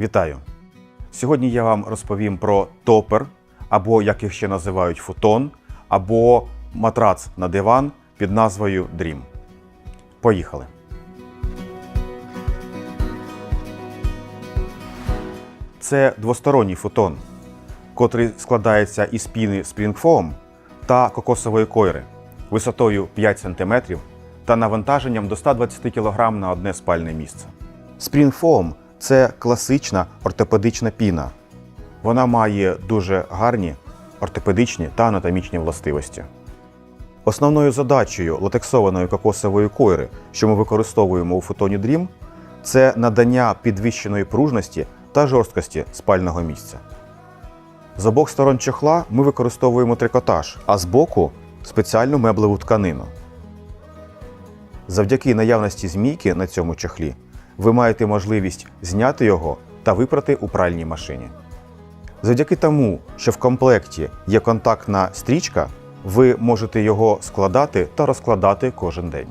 Вітаю! Сьогодні я вам розповім про топер, або як їх ще називають футон, або матрац на диван під назвою Dream. Поїхали! Це двосторонній футон, котрий складається із піни Foam та кокосової койри висотою 5 см та навантаженням до 120 кг на одне спальне місце. Foam – це класична ортопедична піна. Вона має дуже гарні ортопедичні та анатомічні властивості. Основною задачею латексованої кокосової койри, що ми використовуємо у фотоні Dream, це надання підвищеної пружності та жорсткості спального місця. З обох сторон чохла ми використовуємо трикотаж, а з боку спеціальну меблеву тканину. Завдяки наявності змійки на цьому чохлі ви маєте можливість зняти його та випрати у пральній машині. Завдяки тому, що в комплекті є контактна стрічка, ви можете його складати та розкладати кожен день.